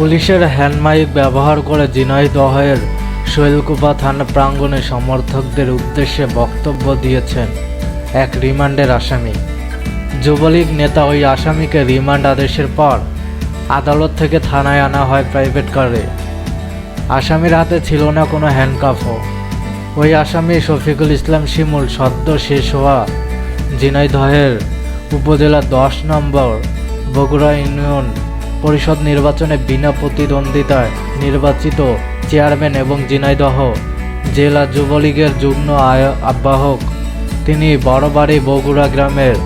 পুলিশের হ্যান্ডমাইক ব্যবহার করে ঝিনাইদহের শৈলকুপা থানা প্রাঙ্গণে সমর্থকদের উদ্দেশ্যে বক্তব্য দিয়েছেন এক রিমান্ডের আসামি। যুবলীগ নেতা ওই আসামিকে রিমান্ড আদেশের পর আদালত থেকে থানায় আনা হয় প্রাইভেট কারে। আসামির হাতে ছিল না কোনো হ্যান্ডকাফও ওই আসামি শফিকুল ইসলাম শিমুল সদ্য শেষ হওয়া ঝিনাইদহের উপজেলা দশ নম্বর বগুড়া ইউনিয়ন পরিষদ নির্বাচনে বিনা প্রতিদ্বন্দ্বিতায় নির্বাচিত চেয়ারম্যান এবং ঝিনাইদহ জেলা যুবলীগের যুগ্ম আহ্বায়ক। তিনি বড়বাড়ি বগুড়া গ্রামের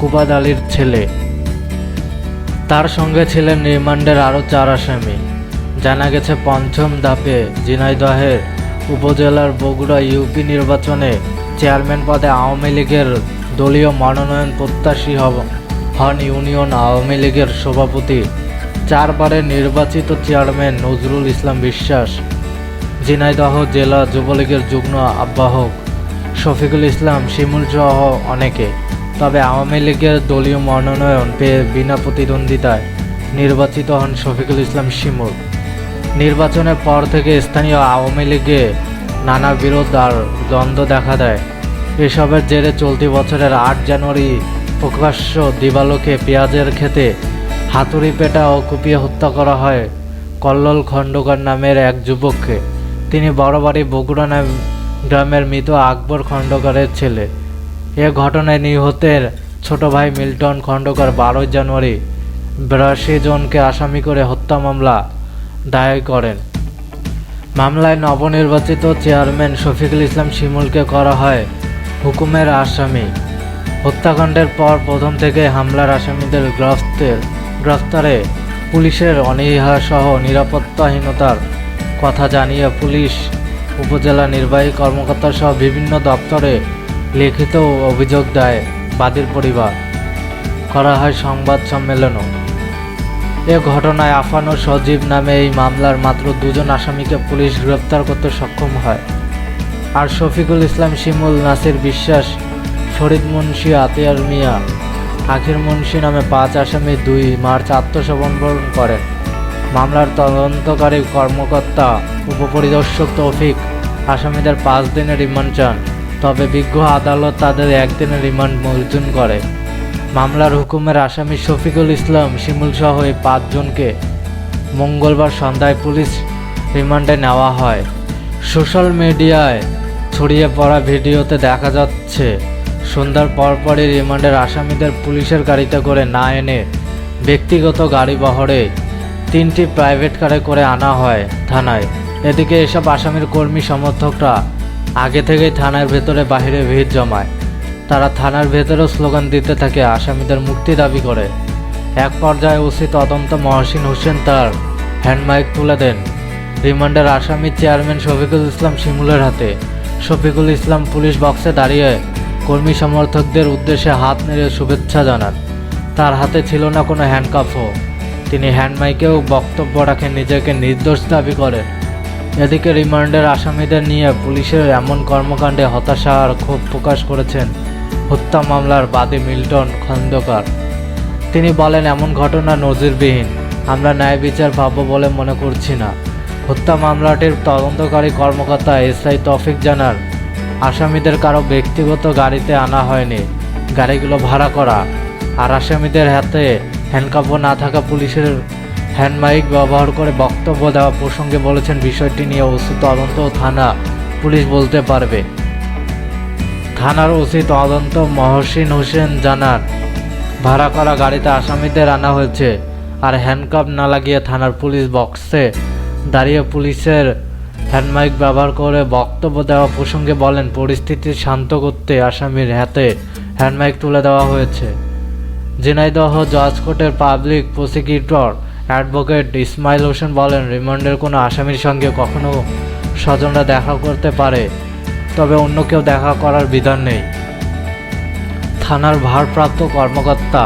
কুবাদ আলীর ছেলে। তার সঙ্গে ছিলেন রিমান্ডের আরও চার আসামি। জানা গেছে, পঞ্চম ধাপে ঝিনাইদহের উপজেলার বগুড়া ইউপি নির্বাচনে চেয়ারম্যান পদে আওয়ামী লীগের দলীয় মনোনয়ন প্রত্যাশী হন ইউনিয়ন আওয়ামী লীগের সভাপতি চারবারের নির্বাচিত চেয়ারম্যান নজরুল ইসলাম বিশ্বাস, ঝিনাইদহ জেলা যুবলীগের যুগ্ম আহ্বায়ক শফিকুল ইসলাম, শিমুল সহ অনেকে। তবে আওয়ামী লীগের দলীয় মনোনয়ন পেয়ে বিনা প্রতিদ্বন্দ্বিতায় নির্বাচিত হন শফিকুল ইসলাম শিমুল। নির্বাচনের পর থেকে স্থানীয় আওয়ামী লীগে নানা বিরোধ আর দ্বন্দ্ব দেখা দেয়। এসবের জেরে চলতি বছরের আট জানুয়ারি প্রকাশ্য দিবালোকে পেঁয়াজের খেতে হাতুড়ি পেটা ও কুপিয়ে হত্যা করা হয় কল্লোল খণ্ডকার নামের এক যুবককে। তিনি বড়বাড়ি বগুড়া গ্রামের মৃত আকবর খণ্ডকারের ছেলে। এ ঘটনায় নিহতের ছোট ভাই মিল্টন খণ্ডকার বারোই জানুয়ারি বিরাশি জনকে আসামি করে হত্যা মামলা দায়ের করেন। মামলায় নবনির্বাচিত চেয়ারম্যান শফিকুল ইসলাম শিমুলকে করা হয় হুকুমের আসামি। হত্যাকাণ্ডের পর প্রথম থেকে হামলার আসামিদের গ্রেফতের গ্রেফতারে পুলিশের অনীহা সহ নিরাপত্তাহীনতার কথা জানিয়ে পুলিশ, উপজেলা নির্বাহী কর্মকর্তা সহ বিভিন্ন দপ্তরে লিখিত অভিযোগ দেয় বাদীর পরিবার। করা হয় সংবাদ সম্মেলনও। এ ঘটনায় আফান ও সজীব নামে এই মামলার মাত্র দুজন আসামিকে পুলিশ গ্রেপ্তার করতে সক্ষম হয়। আর শফিকুল ইসলাম শিমুল, নাসির বিশ্বাস, ফরিদ মুন্সি, আতিয়ার মিয়া আখির মুন্সি নামে পাঁচ আসামি দুই মার্চ আত্মসমর্পণ করেন। মামলার তদন্তকারী কর্মকর্তা উপপরিদর্শক তৌফিক আসামিদের পাঁচ দিনের রিমান্ড চান, তবে বিজ্ঞ আদালত তাদের একদিনের রিমান্ড মঞ্জুর করে। মামলার হুকুমের আসামি শফিকুল ইসলাম শিমুল সহ এই পাঁচজনকে মঙ্গলবার সন্ধ্যায় পুলিশ রিমান্ডে নেওয়া হয়। সোশ্যাল মিডিয়ায় ছড়িয়ে পড়া ভিডিওতে দেখা যাচ্ছে সন্ধ্যার পরপরই রিমান্ডের আসামিদের পুলিশের গাড়িতে করে না এনে ব্যক্তিগত গাড়ি বহরে তিনটি প্রাইভেট কারে করে আনা হয় থানায়। এদিকে এসব আসামির কর্মী সমর্থকরা আগে থেকেই থানার ভেতরে বাইরে ভিড় জমায়। তারা থানার ভেতরেও স্লোগান দিতে থাকে, আসামিদের মুক্তি দাবি করে। এক পর্যায়ে ওসি তদন্ত মহসিন হোসেন তার হ্যান্ডমাইক তুলে দেন। রিমান্ডের আসামি চেয়ারম্যান শফিকুল ইসলাম শিমুলের হাতে। শফিকুল ইসলাম পুলিশ বক্সে দাঁড়িয়ে কর্মী সমর্থকদের উদ্দেশ্যে হাত নেড়ে শুভেচ্ছা জানান। তার হাতে ছিল না কোনো হ্যান্ডকাফও। তিনি হ্যান্ডমাইকেও বক্তব্য রাখেন, নিজেকে নির্দোষ দাবি করেন। এদিকে রিমান্ডের আসামিদের নিয়ে পুলিশের এমন কর্মকাণ্ডে হতাশা আর ক্ষোভ প্রকাশ করেছেন হত্যা মামলার বাদী মিল্টন খন্দকার। তিনি বলেন, এমন ঘটনা নজিরবিহীন। আমরা ন্যায় বিচার পাবো বলে মনে করছি না। হত্যা মামলাটির তদন্তকারী কর্মকর্তা এসআই তফিক জানার আসামিদের কারও ব্যক্তিগত গাড়িতে আনা হয়নি। গাড়িগুলো ভাড়া করা। আর আসামিদের হাতে হ্যান্ডকাপও না থাকা পুলিশের হ্যান্ডমাইক ব্যবহার করে বক্তব্য দেওয়া প্রসঙ্গে বলেছেন বিষয়টি নিয়ে ওসি তদন্ত থানা পুলিশ বলতে পারবে। থানার ওসি তদন্ত মহসিন হোসেন জানান, ভাড়া করা গাড়িতে আসামিদের আনা হয়েছে। আর হ্যান্ডকাপ না লাগিয়ে থানার পুলিশ বক্সে দাঁড়িয়ে পুলিশের হ্যান্ডমাইক ব্যবহার করে বক্তব্য দেওয়া প্রসঙ্গে বলেন, পরিস্থিতি শান্ত করতে আসামির হাতে হ্যান্ডমাইক তুলে দেওয়া হয়েছে। ঝিনাইদহ জজ কোর্টের public prosecutor advocate Ismail Hossain বলেন, রিমান্ডের কোনো আসামির সঙ্গে কখনো স্বজনরা দেখা করতে পারে, তবে অন্য কেউ দেখা করার বিধান নেই। থানার ভারপ্রাপ্ত কর্মকর্তা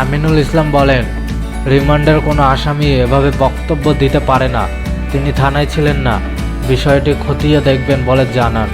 আমিনুল ইসলাম বলেন, রিমান্ডের কোনো আসামি এভাবে বক্তব্য দিতে পারে না। তিনি থানায় ছিলেন না। বিষয়টি খতিয়ে দেখবেন বলে জানান।